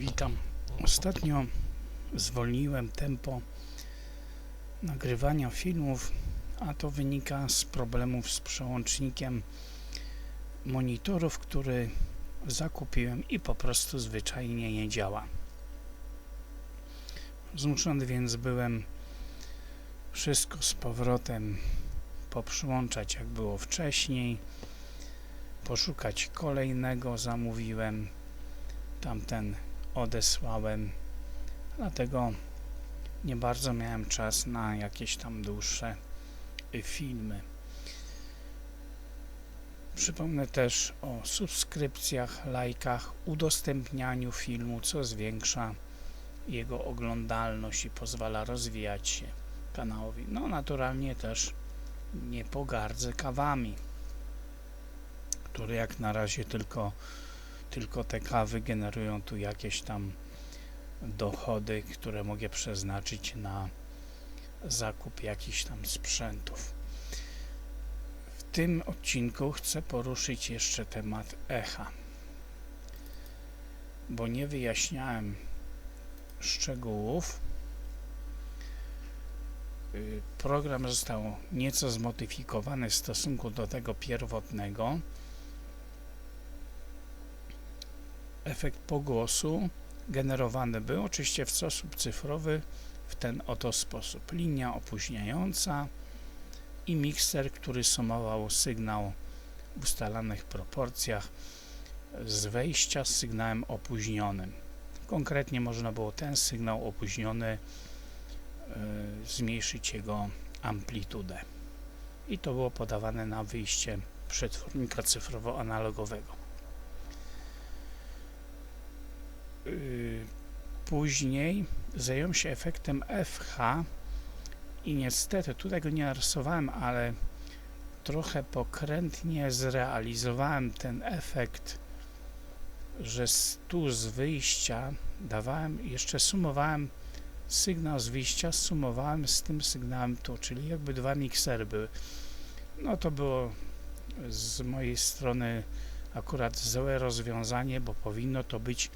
Witam. Ostatnio zwolniłem tempo nagrywania filmów, a to wynika z problemów z przełącznikiem monitorów, który zakupiłem i po prostu zwyczajnie nie działa. Zmuszony więc byłem wszystko z powrotem poprzyłączać jak było wcześniej, poszukać kolejnego zamówiłem tamten odesłałem dlatego nie bardzo miałem czas na jakieś tam dłuższe y, filmy przypomnę też o subskrypcjach, lajkach, udostępnianiu filmu, co zwiększa jego oglądalność i pozwala rozwijać się kanałowi. No naturalnie też nie pogardzę kawami, które jak na razie tylko tylko te kawy generują tu jakieś tam dochody, które mogę przeznaczyć na zakup jakichś tam sprzętów. W tym odcinku chcę poruszyć jeszcze temat echa, bo nie wyjaśniałem szczegółów. Y, program został nieco zmodyfikowany w stosunku do tego pierwotnego. Efekt pogłosu generowany był oczywiście w sposób cyfrowy w ten oto sposób. Linia opóźniająca i mikser, który sumował sygnał w ustalanych proporcjach z wejścia z sygnałem opóźnionym. Konkretnie można było ten sygnał opóźniony y, zmniejszyć jego amplitudę. I to było podawane na wyjście przetwornika cyfrowo-analogowego. Y, później zająłem się efektem FH i niestety tutaj go nie narysowałem, ale trochę pokrętnie zrealizowałem ten efekt, że tu z wyjścia dawałem, jeszcze sumowałem sygnał z wyjścia, sumowałem z tym sygnałem tu, czyli jakby dwa miksery były. No to było z mojej strony akurat złe rozwiązanie, bo powinno to być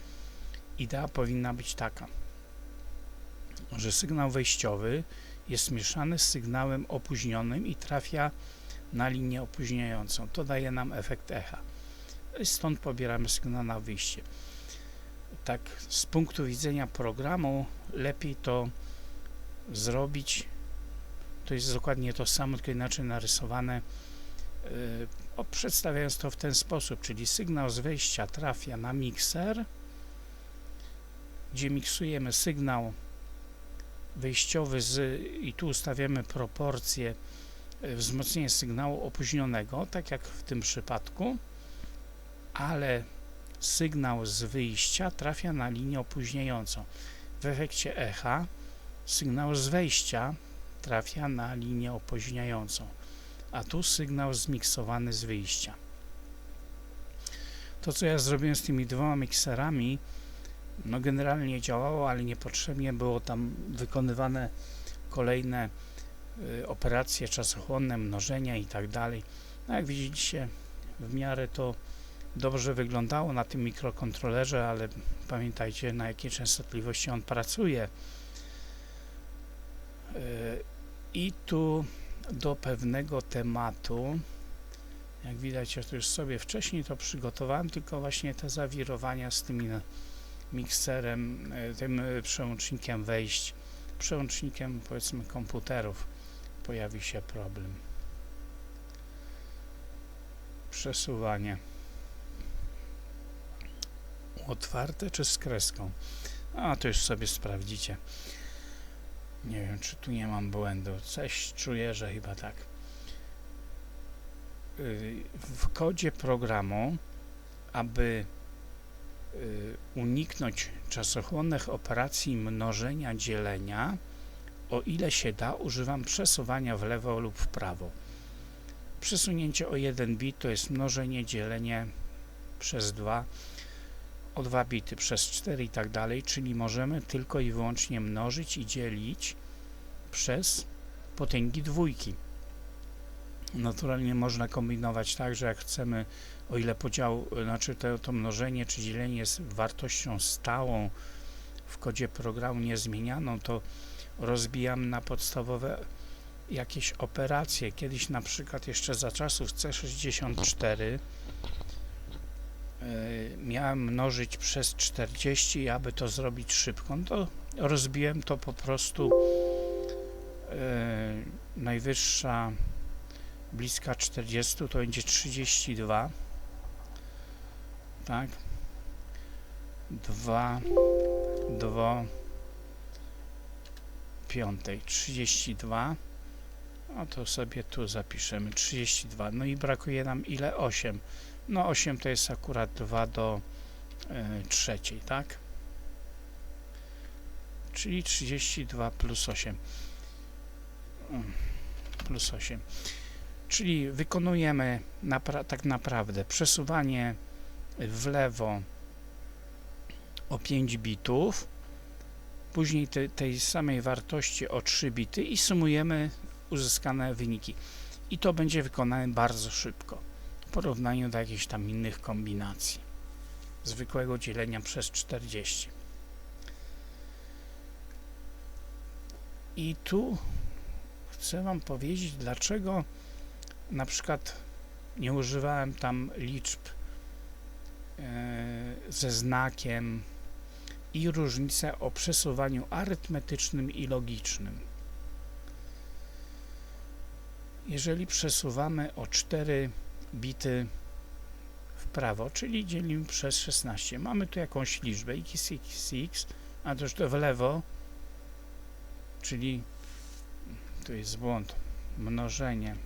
idea powinna być taka, że sygnał wejściowy jest mieszany z sygnałem opóźnionym i trafia na linię opóźniającą. To daje nam efekt echa. Stąd pobieramy sygnał na wyjście. Tak z punktu widzenia programu lepiej to zrobić. To jest dokładnie to samo, tylko inaczej narysowane. Yy, przedstawiając to w ten sposób, czyli sygnał z wejścia trafia na mikser, gdzie miksujemy sygnał wyjściowy z, i tu ustawiamy proporcje e, wzmocnienie sygnału opóźnionego, tak jak w tym przypadku, ale sygnał z wyjścia trafia na linię opóźniającą. W efekcie echa sygnał z wejścia trafia na linię opóźniającą, a tu sygnał zmiksowany z wyjścia. To, co ja zrobiłem z tymi dwoma mikserami, no generalnie działało, ale niepotrzebnie było tam wykonywane kolejne y, operacje czasochłonne, mnożenia i tak dalej. No jak widzicie, w miarę to dobrze wyglądało na tym mikrokontrolerze, ale pamiętajcie na jakiej częstotliwości on pracuje. Y, I tu do pewnego tematu, jak widać, ja to już sobie wcześniej to przygotowałem, tylko właśnie te zawirowania z tymi mikserem, e, tym przełącznikiem wejść, przełącznikiem powiedzmy komputerów pojawi się problem. Przesuwanie. Otwarte czy z kreską? A to już sobie sprawdzicie. Nie wiem, czy tu nie mam błędu. Coś czuję, że chyba tak. Y, w kodzie programu, aby uniknąć czasochłonnych operacji mnożenia, dzielenia, o ile się da, używam przesuwania w lewo lub w prawo. Przesunięcie o 1 bit to jest mnożenie, dzielenie przez 2, o 2 bity przez 4 i tak dalej, czyli możemy tylko i wyłącznie mnożyć i dzielić przez potęgi dwójki. Naturalnie można kombinować tak, że jak chcemy o ile podział, znaczy to, to mnożenie czy dzielenie jest wartością stałą w kodzie programu niezmienianą, to rozbijam na podstawowe jakieś operacje. Kiedyś na przykład jeszcze za czasów C64 yy, miałem mnożyć przez 40 aby to zrobić szybko, no to rozbiłem to po prostu yy, najwyższa bliska 40 to będzie 32 tak. 2 2 piątej. 32 a to sobie tu zapiszemy. 32 no i brakuje nam ile? 8 no 8 to jest akurat 2 do y, tak? Czyli 32 plus 8 Mm, plus 8 czyli wykonujemy napra tak naprawdę przesuwanie w lewo o 5 bitów później te, tej samej wartości o 3 bity i sumujemy uzyskane wyniki. I to będzie wykonane bardzo szybko w porównaniu do jakichś tam innych kombinacji zwykłego dzielenia przez 40. I tu chcę Wam powiedzieć, dlaczego na przykład nie używałem tam liczb ze znakiem i różnicę o przesuwaniu arytmetycznym i logicznym. Jeżeli przesuwamy o 4 bity w prawo, czyli dzielimy przez 16, mamy tu jakąś liczbę x, x, x, a już to w lewo, czyli tu jest błąd, mnożenie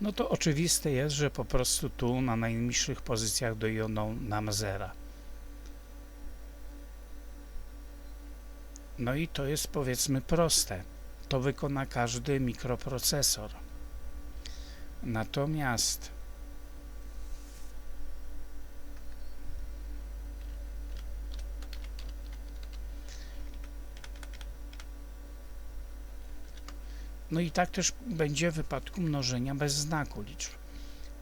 no to oczywiste jest, że po prostu tu na najniższych pozycjach dojoną nam zera. No i to jest powiedzmy proste. To wykona każdy mikroprocesor. Natomiast No i tak też będzie w wypadku mnożenia bez znaku liczb.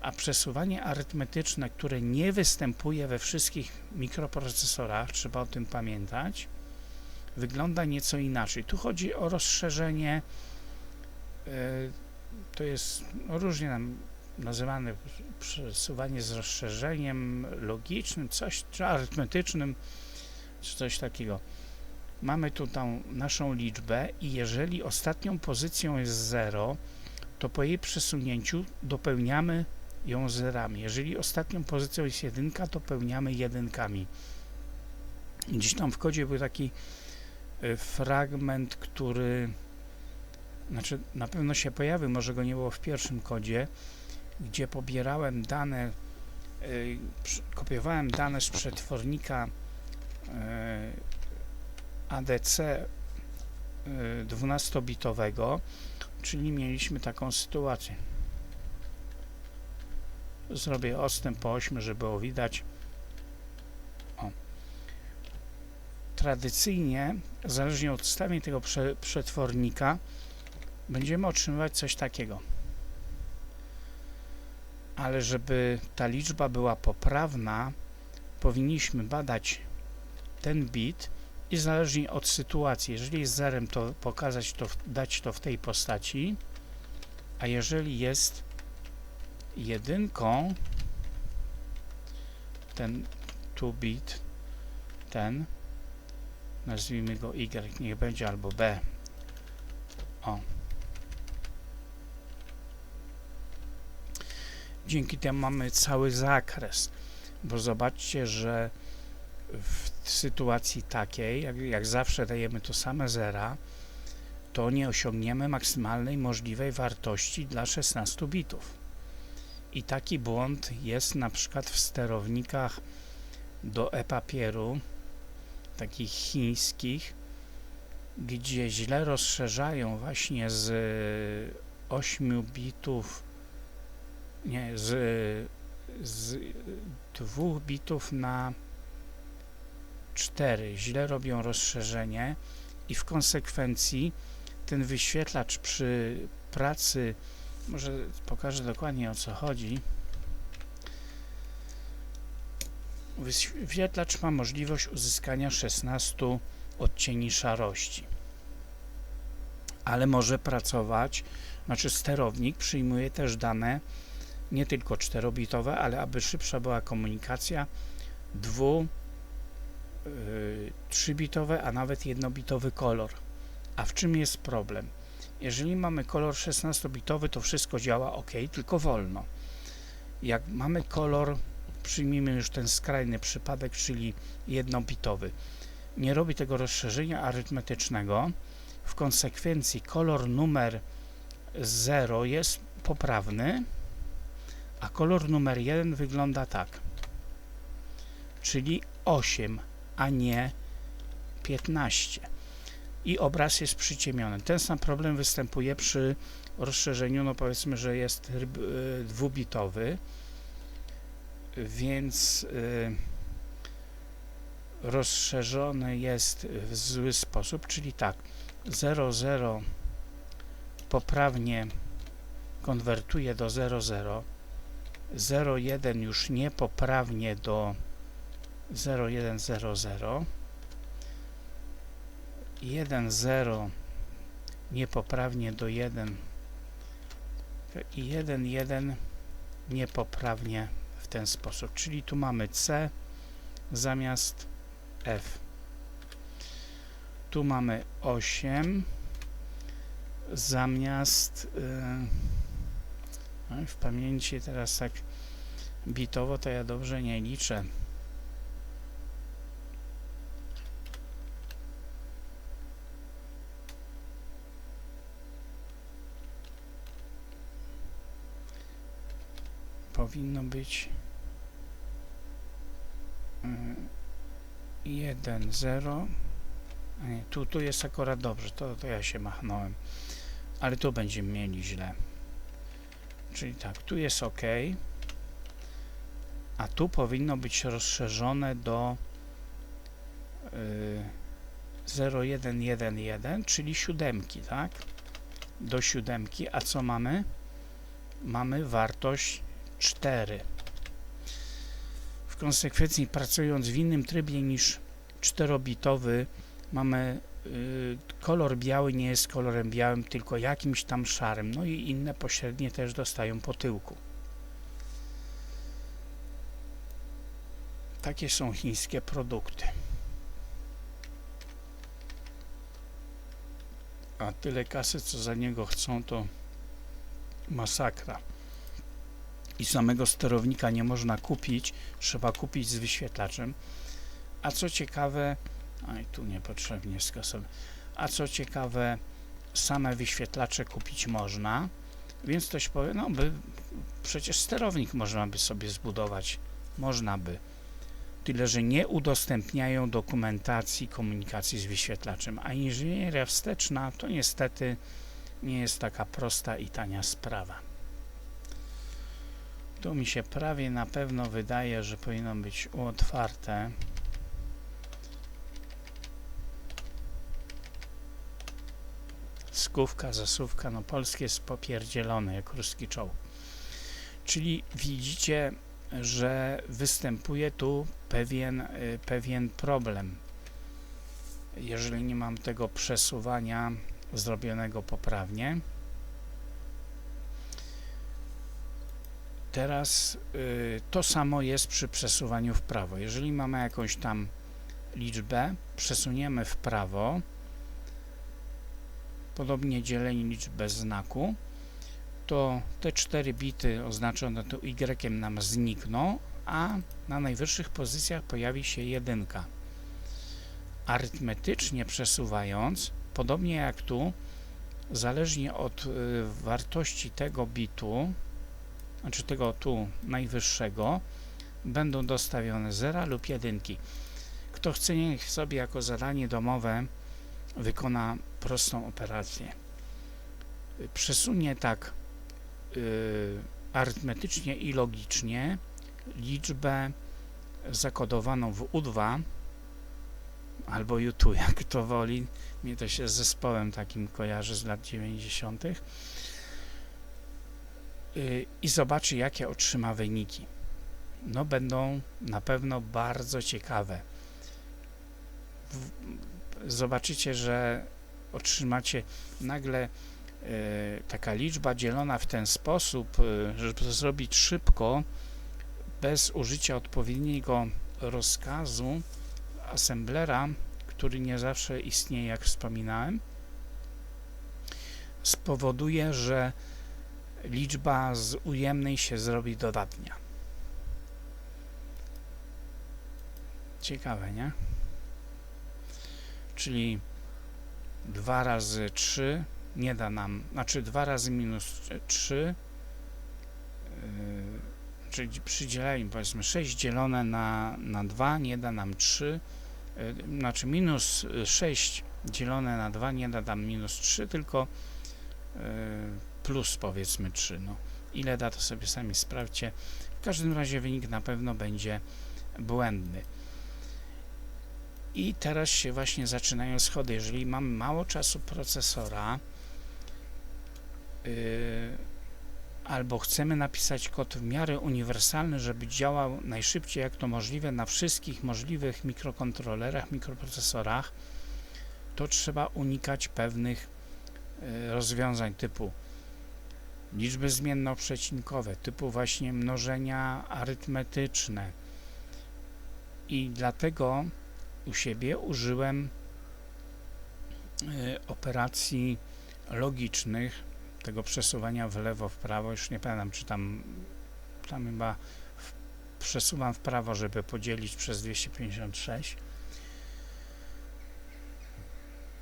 A przesuwanie arytmetyczne, które nie występuje we wszystkich mikroprocesorach, trzeba o tym pamiętać, wygląda nieco inaczej. Tu chodzi o rozszerzenie, e, to jest różnie nam nazywane przesuwanie z rozszerzeniem logicznym, coś, czy arytmetycznym, czy coś takiego. Mamy tu naszą liczbę i jeżeli ostatnią pozycją jest 0, to po jej przesunięciu dopełniamy ją zerami. Jeżeli ostatnią pozycją jest 1, to pełniamy jedynkami. Gdzieś tam w kodzie był taki y, fragment, który znaczy na pewno się pojawił, może go nie było w pierwszym kodzie, gdzie pobierałem dane, y, kopiowałem dane z przetwornika y, ADC 12-bitowego, y, czyli mieliśmy taką sytuację. Zrobię odstęp po 8, żeby było widać. O. Tradycyjnie, zależnie od ustawień tego prze, przetwornika, będziemy otrzymywać coś takiego. Ale żeby ta liczba była poprawna, powinniśmy badać ten bit i zależnie od sytuacji, jeżeli jest zerem, to pokazać to, dać to w tej postaci, a jeżeli jest jedynką, ten 2-bit, ten, nazwijmy go Y, niech będzie albo B, o. Dzięki temu mamy cały zakres, bo zobaczcie, że w sytuacji takiej, jak, jak zawsze dajemy to same zera, to nie osiągniemy maksymalnej możliwej wartości dla 16 bitów. I taki błąd jest na przykład w sterownikach do e-papieru, takich chińskich, gdzie źle rozszerzają właśnie z 8 bitów, nie, z, z 2 bitów na 4 źle robią rozszerzenie i w konsekwencji ten wyświetlacz przy pracy, może pokażę dokładnie o co chodzi. Wyświetlacz ma możliwość uzyskania 16 odcieni szarości, ale może pracować, znaczy sterownik przyjmuje też dane nie tylko 4-bitowe, ale aby szybsza była komunikacja, dwu, yy, 3-bitowe, a nawet 1-bitowy kolor. A w czym jest problem? Jeżeli mamy kolor 16-bitowy, to wszystko działa ok, tylko wolno. Jak mamy kolor, przyjmijmy już ten skrajny przypadek, czyli 1-bitowy, nie robi tego rozszerzenia arytmetycznego, w konsekwencji kolor numer 0 jest poprawny, a kolor numer 1 wygląda tak, czyli 8, a nie 15 i obraz jest przyciemiony. Ten sam problem występuje przy rozszerzeniu, no powiedzmy, że jest y, dwubitowy, więc y, rozszerzony jest w zły sposób, czyli tak 0,0 poprawnie konwertuje do 0,0 0,1 już niepoprawnie do 0,100 1,0 niepoprawnie do 1 i 1,1 niepoprawnie w ten sposób, czyli tu mamy C zamiast F. Tu mamy 8 zamiast yy, w pamięci teraz tak bitowo to ja dobrze nie liczę. Powinno być 1, 0 nie, tu, tu jest akurat dobrze, to, to ja się machnąłem. Ale tu będziemy mieli źle. Czyli tak, tu jest ok. A tu powinno być rozszerzone do yy, 0,1,1,1 czyli siódemki, tak? do siódemki, a co mamy? mamy wartość 4. W konsekwencji pracując w innym trybie niż 4-bitowy mamy y, kolor biały nie jest kolorem białym, tylko jakimś tam szarym. No i inne pośrednie też dostają po tyłku. Takie są chińskie produkty. A tyle kasy, co za niego chcą, to masakra i samego sterownika nie można kupić, trzeba kupić z wyświetlaczem. A co ciekawe, oj tu niepotrzebnie skasowałem, a co ciekawe, same wyświetlacze kupić można, więc ktoś powie, no by przecież sterownik można by sobie zbudować, można by. Tyle, że nie udostępniają dokumentacji komunikacji z wyświetlaczem, a inżynieria wsteczna to niestety nie jest taka prosta i tania sprawa. Tu mi się prawie na pewno wydaje, że powinno być otwarte. Skówka, zasówka, no polskie jest popierdzielone jak ruski czołg. Czyli widzicie, że występuje tu pewien, y, pewien problem. Jeżeli nie mam tego przesuwania zrobionego poprawnie, Teraz y, to samo jest przy przesuwaniu w prawo. Jeżeli mamy jakąś tam liczbę, przesuniemy w prawo, podobnie dzielenie liczb bez znaku, to te 4 bity oznaczone tu Y nam znikną, a na najwyższych pozycjach pojawi się jedynka. Arytmetycznie przesuwając, podobnie jak tu, zależnie od y, wartości tego bitu, znaczy tego tu najwyższego, będą dostawione 0 lub 1. Kto chce, niech sobie jako zadanie domowe wykona prostą operację. Przesunie tak yy, arytmetycznie i logicznie liczbę zakodowaną w U2 albo YouTube, jak kto woli. Mnie to się z zespołem takim kojarzy z lat 90. I zobaczy, jakie otrzyma wyniki. No, będą na pewno bardzo ciekawe. Zobaczycie, że otrzymacie nagle y, taka liczba dzielona w ten sposób, y, żeby zrobić szybko, bez użycia odpowiedniego rozkazu assemblera, który nie zawsze istnieje, jak wspominałem, spowoduje, że liczba z ujemnej się zrobi dodatnia. Ciekawe, nie? Czyli 2 razy 3 nie da nam, znaczy 2 razy minus 3 yy, czyli przydzielenie powiedzmy 6 dzielone na, na 2 nie da nam 3 yy, znaczy minus 6 dzielone na 2 nie da nam minus 3 tylko yy, plus powiedzmy 3 no. ile da to sobie sami sprawdźcie w każdym razie wynik na pewno będzie błędny i teraz się właśnie zaczynają schody. Jeżeli mamy mało czasu procesora, yy, albo chcemy napisać kod w miarę uniwersalny, żeby działał najszybciej jak to możliwe na wszystkich możliwych mikrokontrolerach, mikroprocesorach, to trzeba unikać pewnych yy, rozwiązań typu liczby zmienno-przecinkowe, typu właśnie mnożenia arytmetyczne. I dlatego u siebie użyłem y, operacji logicznych, tego przesuwania w lewo, w prawo, już nie pamiętam, czy tam, tam chyba w, przesuwam w prawo, żeby podzielić przez 256.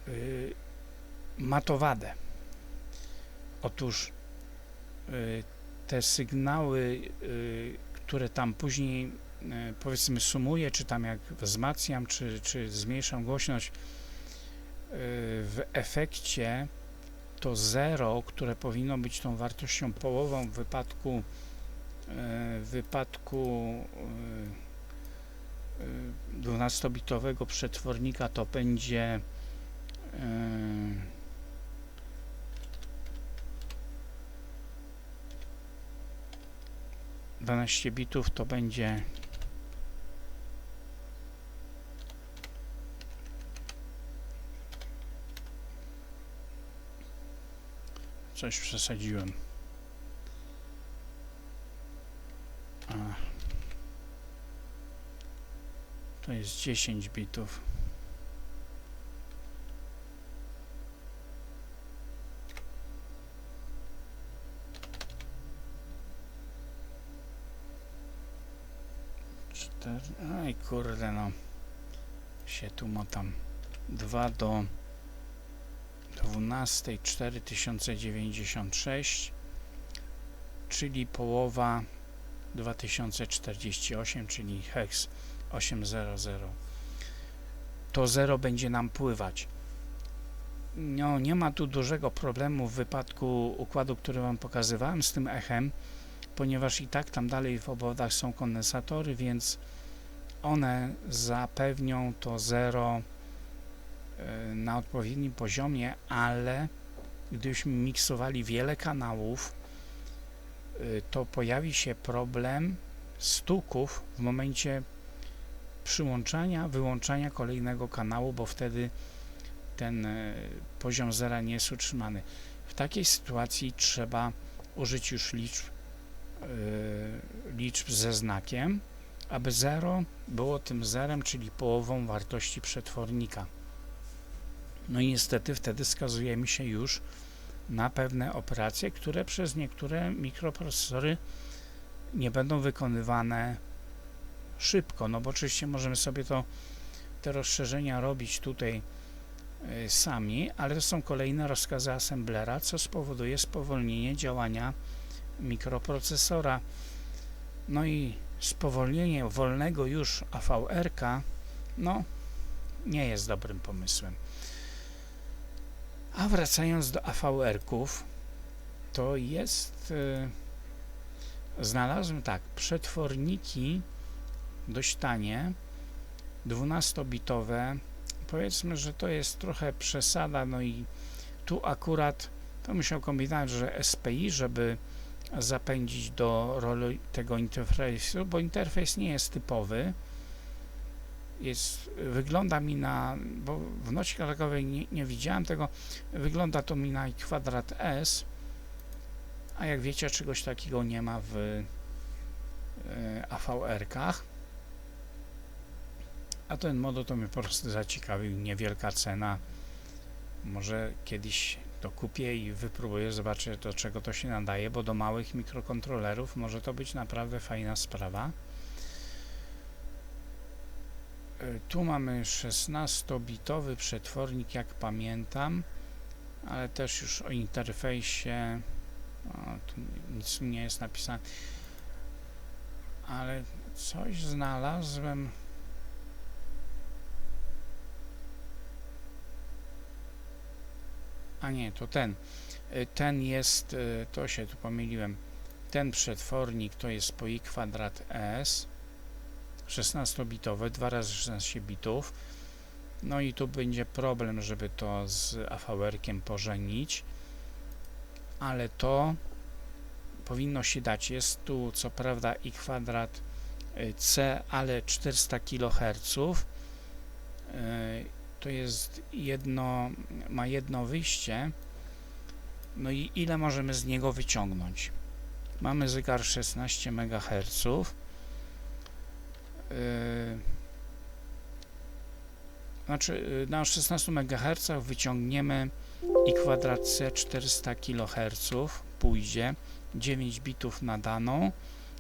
Y, ma to wadę. Otóż te sygnały, które tam później E, powiedzmy sumuję, czy tam jak wzmacniam, czy, czy zmniejszam głośność, w efekcie to 0, które powinno być tą wartością połową w wypadku w wypadku 12-bitowego przetwornika to będzie 12 bitów to będzie Coś przesadziłem. To jest 10 bitów. Cztery. Aj kurde no. Się tu motam. 2 do 12 4096 czyli połowa 2048 czyli hex 800 to 0 będzie nam pływać no, nie ma tu dużego problemu w wypadku układu, który Wam pokazywałem z tym echem, ponieważ i tak tam dalej w obwodach są kondensatory, więc one zapewnią to 0 E, na odpowiednim poziomie, ale gdybyśmy miksowali wiele kanałów, e, to pojawi się problem stuków w momencie przyłączania, wyłączania kolejnego kanału, bo wtedy ten e, poziom zera nie jest utrzymany. W takiej sytuacji trzeba użyć już liczb, liczb ze znakiem, aby 0 było tym zerem, czyli połową wartości przetwornika. No i niestety wtedy skazujemy się już na pewne operacje, które przez niektóre mikroprocesory nie będą wykonywane szybko, no bo oczywiście możemy sobie to te rozszerzenia robić tutaj y, sami, ale to są kolejne rozkazy assemblera, co spowoduje spowolnienie działania mikroprocesora. No i spowolnienie wolnego już AVR-ka, no nie jest dobrym pomysłem. A wracając do AVR-ków, to jest... Yy, znalazłem tak, przetworniki dość tanie, 12-bitowe powiedzmy, że to jest trochę przesada, no i tu akurat to musiał kombinować, że SPI, żeby zapędzić do roli tego interfejsu, bo interfejs nie jest typowy. Jest, wygląda mi na, bo w nocie klagowej nie, nie widziałem tego, wygląda to mi na kwadrat S, a jak wiecie, czegoś takiego nie ma w e, AVR-kach. A ten moduł to mnie po prostu zaciekawił, niewielka cena. Może kiedyś to kupię i wypróbuję, zobaczę do czego to się nadaje, bo do małych mikrokontrolerów może to być naprawdę fajna sprawa. E, Tu mamy 16-bitowy przetwornik, jak pamiętam, ale też już o interfejsie o, nic nie jest napisane, ale coś znalazłem. A nie, to ten. Y, Ten jest, y, to się tu pomyliłem. Ten przetwornik to jest po i kwadrat s 16-bitowy, 2 razy 16 bitów. No i tu będzie problem, żeby to z AVR-kiem pożenić, ale to powinno się dać. Jest tu co prawda i kwadrat y, c, ale 400 kHz. To jest jedno, ma jedno wyjście. No i ile możemy z niego wyciągnąć? Mamy zegar 16 MHz. Yy, znaczy yy, na 16 MHz wyciągniemy i kwadrat C 400 kHz pójdzie 9 bitów na daną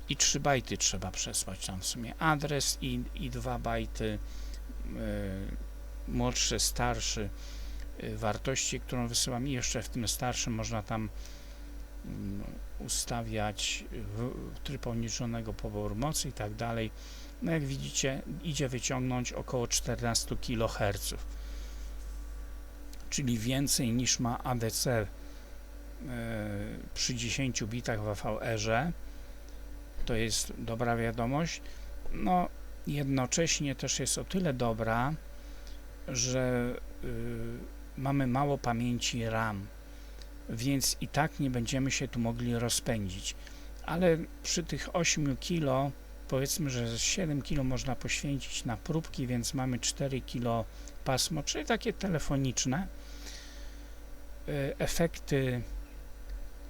i 3 bajty trzeba przesłać tam w sumie adres i, i 2 bajty yy, młodszy, starszy y, wartości, którą wysyłam i jeszcze w tym starszym można tam mm, ustawiać tryb obniżonego poboru mocy i tak dalej. No jak widzicie, idzie wyciągnąć około 14 kHz, czyli więcej niż ma ADC e, przy 10 bitach w AVR-ze. To jest dobra wiadomość. No, jednocześnie też jest o tyle dobra, że y, mamy mało pamięci RAM, więc i tak nie będziemy się tu mogli rozpędzić. Ale przy tych 8 kg, powiedzmy, że 7 kg można poświęcić na próbki, więc mamy 4 kg pasmo, czyli takie telefoniczne. Y, efekty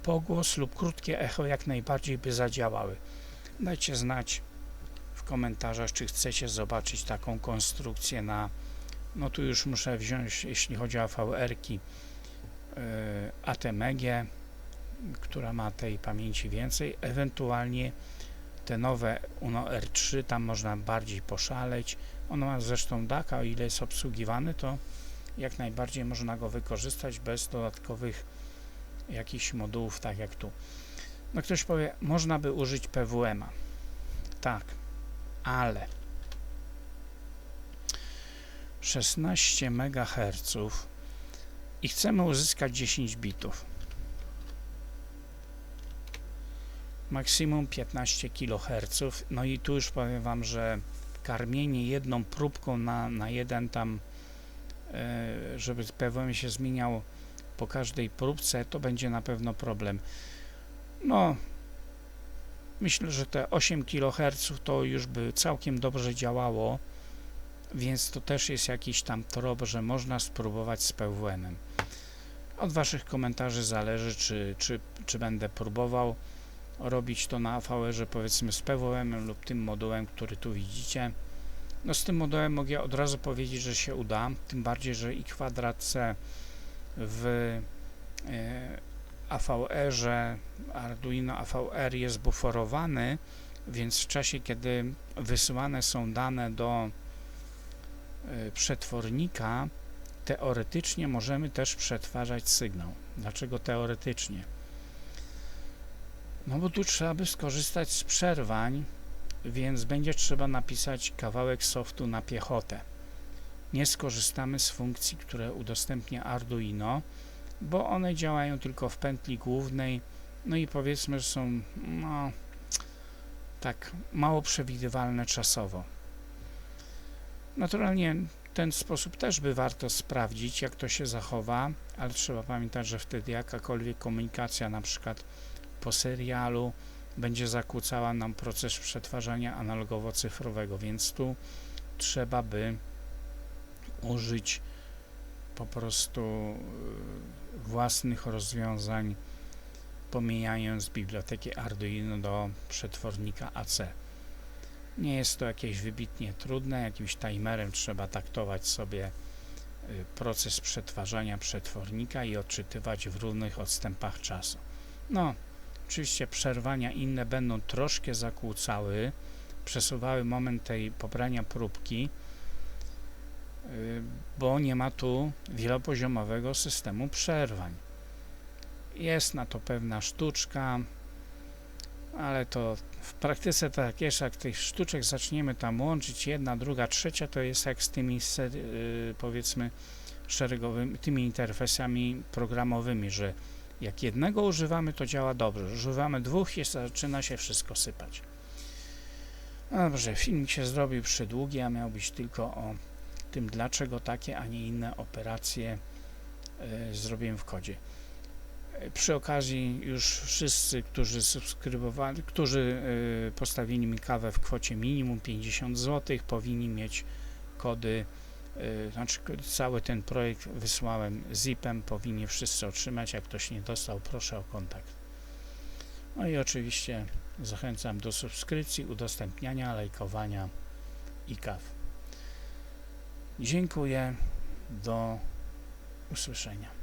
pogłos lub krótkie echo jak najbardziej by zadziałały. Dajcie znać w komentarzach, czy chcecie zobaczyć taką konstrukcję na no tu już muszę wziąć, jeśli chodzi o VR-ki, yy, ATMG, która ma tej pamięci więcej, ewentualnie te nowe Uno R3, tam można bardziej poszaleć. Ono ma zresztą DAC, o ile jest obsługiwany, to jak najbardziej można go wykorzystać bez dodatkowych jakichś modułów, tak jak tu. No ktoś powie, można by użyć PWM-a. Tak, ale 16 MHz i chcemy uzyskać 10 bitów. Maksimum 15 kHz. No i tu już powiem Wam, że karmienie jedną próbką na, na jeden tam, e, żeby PWM się zmieniał po każdej próbce, to będzie na pewno problem. No, myślę, że te 8 kHz to już by całkiem dobrze działało więc to też jest jakiś tam trop, że można spróbować z PWM-em. Od Waszych komentarzy zależy, czy, czy, czy będę próbował robić to na AVR-ze powiedzmy z PWM-em lub tym modułem, który tu widzicie. No z tym modułem mogę od razu powiedzieć, że się uda, tym bardziej, że i kwadrat C w e, AVR-ze Arduino AVR jest buforowany, więc w czasie, kiedy wysyłane są dane do przetwornika teoretycznie możemy też przetwarzać sygnał. Dlaczego teoretycznie? No bo tu trzeba by skorzystać z przerwań, więc będzie trzeba napisać kawałek softu na piechotę. Nie skorzystamy z funkcji, które udostępnia Arduino, bo one działają tylko w pętli głównej, no i powiedzmy, że są no, tak mało przewidywalne czasowo. Naturalnie ten sposób też by warto sprawdzić, jak to się zachowa, ale trzeba pamiętać, że wtedy jakakolwiek komunikacja, na przykład po serialu, będzie zakłócała nam proces przetwarzania analogowo-cyfrowego, więc tu trzeba by użyć po prostu y, własnych rozwiązań, pomijając bibliotekę Arduino do przetwornika AC. Nie jest to jakieś wybitnie trudne, jakimś timerem trzeba taktować sobie y, proces przetwarzania przetwornika i odczytywać w równych odstępach czasu. No, oczywiście przerwania inne będą troszkę zakłócały, przesuwały moment tej pobrania próbki, y, bo nie ma tu wielopoziomowego systemu przerwań. Jest na to pewna sztuczka, ale to w praktyce tak jest, jak tych sztuczek zaczniemy tam łączyć, jedna, druga, trzecia, to jest jak z tymi y, powiedzmy szeregowymi, tymi interfejsami programowymi, że jak jednego używamy, to działa dobrze, używamy dwóch i zaczyna się wszystko sypać. No dobrze, filmik się zrobił przydługi, a miał być tylko o tym, dlaczego takie, a nie inne operacje y, zrobiłem w kodzie. Przy okazji już wszyscy, którzy subskrybowali, którzy y, postawili mi kawę w kwocie minimum 50 zł, powinni mieć kody, y, znaczy cały ten projekt wysłałem zipem, powinni wszyscy otrzymać. Jak ktoś nie dostał, proszę o kontakt. No i oczywiście zachęcam do subskrypcji, udostępniania, lajkowania i kaw. Dziękuję. Do usłyszenia.